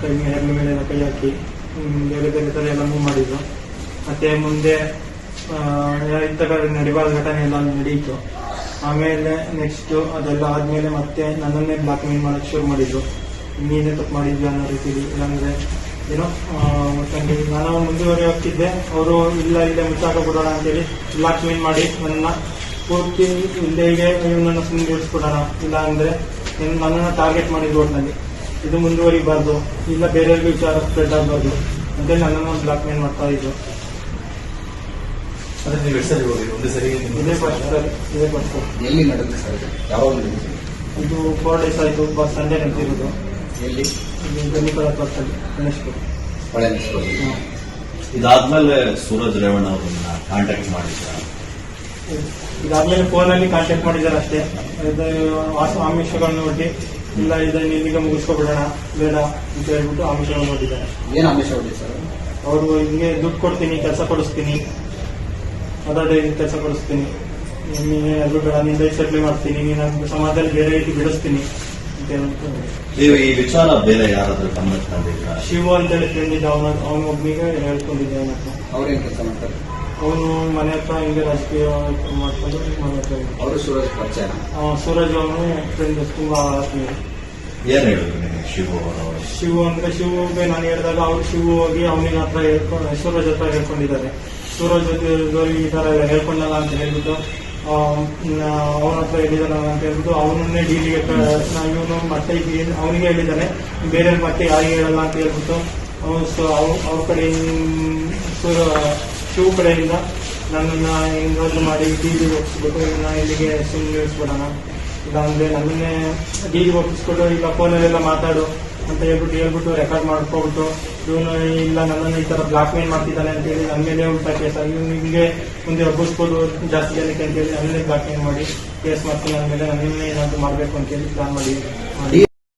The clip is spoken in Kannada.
ಕೈ ಮೇಲೆ ಎಲ್ಲ ಕೈ ಹಾಕಿ ಬೇರೆ ಬೇರೆ ಥರ ಎಲ್ಲ ಮೂವ್ ಮಾಡಿದ್ರು. ಮತ್ತೆ ಮುಂದೆ ಇಂಥ ಕಡೆ ಘಟನೆ ಎಲ್ಲ ನಡೀತು. ಆಮೇಲೆ ನೆಕ್ಸ್ಟ್ ಅದೆಲ್ಲ ಆದ್ಮೇಲೆ ಮತ್ತೆ ನನ್ನನ್ನೇ ಬ್ಲಾಕ್ ಮೇಲ್ ಮಾಡಕ್ ಶುರು ಮಾಡಿದ್ರು. ನೀನೇ ತಪ್ಪು ಮಾಡಿದ್ವಿ ಅನ್ನೋ ರೀತಿಲಿ, ಇಲ್ಲಾಂದ್ರೆ ಏನೋ ತಂಗಿ ನಾನು ಮುಂದುವರೆ ಹೋಗ್ತಿದ್ದೆ ಅವರು, ಇಲ್ಲ, ಇಲ್ಲೇ ಮುಚ್ಚಾಕ ಬಿಡೋಣ ಅಂತೇಳಿ ಬ್ಲಾಕ್ ಮೇಲ್ ಮಾಡಿ ನನ್ನ ಪೂರ್ತಿ ಇಲ್ಲೇ ಇವನನ್ನು ಸುಮ್ಮನೆ ಇಳಿಸ್ಬಿಡೋಣ ಇಲ್ಲ ಅಂದ್ರೆ ನನ್ನನ್ನು ಟಾರ್ಗೆಟ್ ಮಾಡಿದ್ರು ಒಟ್ಟಿನಲ್ಲಿ ಇದು ಮುಂದುವರಿಬಾರ್ದು ಇಲ್ಲ ಬೇರೆಯವ್ರಿಗೂ ವಿಚಾರ ಸ್ಪ್ರೆಡ್ ಆಗಬಾರ್ದು ಅಂತ ನನ್ನನ್ನು ಬ್ಲಾಕ್ ಮೇಲ್ ಮಾಡ್ತಾ ಇದ್ರು. ಅಂದ್ರೆ ನೀವು ಎಷ್ಟು ಸರಿ ಹೋಗಿ ಒಂದು ಸರಿ ಇದೇ ಫಸ್ಟ್ ಸರ್ ಇದೇ ಫಸ್ಟ್ ಸರ್. ಎಲ್ಲಿ ಸರ್ ಇದು? ಯಾವಾಗ ನಡೆದಿದೆ? ಇದು ಫೋರ್ ಡೇಸ್ ಆಯಿತು ಬಸ್ ಸಂಡೇ ನಡೆದಿರೋದು. ಎಲ್ಲಿ? ಗಣಿಪದ ಪಕ್ಕದಲ್ಲಿ ಗಣೇಶ್ಪುರ. ಇದಾದ್ಮೇಲೆ ಸೂರಜ್ ರೇವಣ್ಣ ಅವರನ್ನ ಕಾಂಟ್ಯಾಕ್ಟ್ ಮಾಡಿದ್ರ? ಇದಾದ್ಮೇಲೆ ಫೋನಲ್ಲಿ ಕಾಂಟ್ಯಾಕ್ಟ್ ಮಾಡಿದ್ದಾರೆ ಅಷ್ಟೇ. ಇದು ಆಸ- ಆಮಿಷಗಳನ್ನು ಒಡ್ಡಿ ಇಲ್ಲ ಇದನ್ನ ಇಲ್ಲಿಗೆ ಮುಗಿಸ್ಕೊಬಿಡೋಣ ಬೇಡ ಅಂತ ಹೇಳ್ಬಿಟ್ಟು ಆಮಿಷಗಳನ್ನು ಒಡ್ಡಿದ್ದಾರೆ ಏನು ಆಮಿಷ ಹೊಡಿ ಸರ್? ಅವರು ಹಿಂಗೆ ದುಡ್ಡು ಕೊಡ್ತೀನಿ ಕೆಲಸ ಕೊಡಿಸ್ತೀನಿ. ಅದಾದ್ರೆ ಕೆಲಸ ಕೊಡಿಸ್ತೀನಿ. ನೀನು ಅದು ಬೇಡ ನಿಂದ ಸೆಟ್ಲ್ ಮಾಡ್ತೀನಿ ನೀನು ಸಮಾಜದಲ್ಲಿ ಬೇರೆ ರೀತಿ ಬಿಡಿಸ್ತೀನಿ ಅಂತ ಹೇಳ್ಬಿಟ್ಟು ನೀವು ಈ ವಿಚಾರ ಬೇರೆ ಯಾರಾದ್ರೂ ಗಮನಕ್ಕೆ ತಂದಿದ್ರ ಶಿವು ಅಂತೇಳಿ ಫ್ರೆಂಡ್ ಇದ್ದ ಅವನ ಅವನ ಒಬ್ಬನಿಗೆ ಹೇಳ್ಕೊಂಡಿದ್ದೆ ಅವನ ಹತ್ರ ಅವ್ರೇನ್ ಕೆಲಸ ಮಾಡ್ತಾರೆ? ಅವನು ಮನೆ ಹತ್ರ ಹಿಂಗೆ ರಾಜಕೀಯ ಮಾಡ್ಕೊಂಡು ಮನೆ ಹತ್ರ ಇದ್ದ. ಅವರು ಸೂರಜ್ ಪರಿಚಯ ಆ, ಸೂರಜ್ ಅವನು ಫ್ರೆಂಡ್ ತುಂಬಾ ಆತ್ಮೀಯ ಏನ್ ಹೇಳಿದ್ರು ನಿಮಗೆ ಶಿವು ಅವರು ಶಿವು ಅಂದ್ರೆ ಶಿವುಗೆ ನಾನು ಹೇಳಿದಾಗ ಅವ್ರು ಶಿವು ಹೋಗಿ ಅವನಿಗೆ ಹತ್ರ ಹೇಳ್ಕೊಂಡು ಸೂರಜ್ ಹತ್ರ ಹೇಳ್ಕೊಂಡಿದ್ದಾರೆ. ಸೂರಜ್ ಜೊತೆ ಈ ತರ ಎಲ್ಲ ಹೇಳ್ಕೊಂಡಲ್ಲ ಅಂತ ಹೇಳ್ಬಿಟ್ಟು ಅವನ ಹತ್ರ ಹೇಳಿದಾನಲ್ಲ ಅಂತ ಹೇಳ್ಬಿಟ್ಟು ಅವನನ್ನೇ ಡೀಲಿಗೆ ಇವನು ಮತ್ತೆ ಅವನಿಗೆ ಹೇಳಿದ್ದಾನೆ ಬೇರೆ ಮತ್ತೆ ಯಾರಿಗೆ ಹೇಳಲ್ಲ ಅಂತ ಹೇಳ್ಬಿಟ್ಟು ಅವನು ಅವ್ರ ಕಡೆ ಸೂರ ಶಿವ ಕಡೆಯಿಂದ ನನ್ನನ್ನ ಇನ್ವಾಲ್ವ್ ಮಾಡಿ ಡೀಲಿಗೆ ಒಪ್ಪಿಸ್ಬಿಟ್ಟು ಇನ್ನ ಇಲ್ಲಿಗೆ ಸುಮ್ಮನೆ ಇಳಿಸ್ಬಿಡೋಣ ಇಲ್ಲಾಂದ್ರೆ ಜಿ ಡೀಲ್ ಒಪ್ಪಿಸ್ಬಿಟ್ಟು ಇಲ್ಲ ಫೋನಲ್ಲೆಲ್ಲ ಮಾತಾಡು ಅಂತ ಹೇಳ್ಬಿಟ್ಟು ಹೇಳ್ಬಿಟ್ಟು ರೆಕಾರ್ಡ್ ಮಾಡ್ಕೊಬಿಟ್ಟು ಇವನು ಇಲ್ಲ ನನ್ನನ್ನು ಈ ತರ ಬ್ಲಾಕ್ ಮೇಲ್ ಮಾಡ್ತಿದ್ದಾನೆ ಅಂತ ಹೇಳಿ ನನ್ನ ಮೇಲೆ ಉಲ್ಟಾ ಕೇಸ್ ಇವ್ನು ಹಿಂಗೆ ಮುಂದೆ ಒಪ್ಪಿಸ್ಬೋದು ಜಾಸ್ತಿ ಜನಕ್ಕೆ ಅಂತ ಹೇಳಿ ನನ್ನೇ ಬ್ಲಾಕ್ ಮೇಲ್ ಮಾಡಿ ಕೇಸ್ ಮಾಡ್ತೀನಿ ನನ್ನ ಮೇಲೆ ನನ್ನನ್ನೇ ಏನಾದ್ರು ಮಾಡಬೇಕು ಅಂತ ಹೇಳಿ ಪ್ಲಾನ್ ಮಾಡಿ ಮಾಡಿ.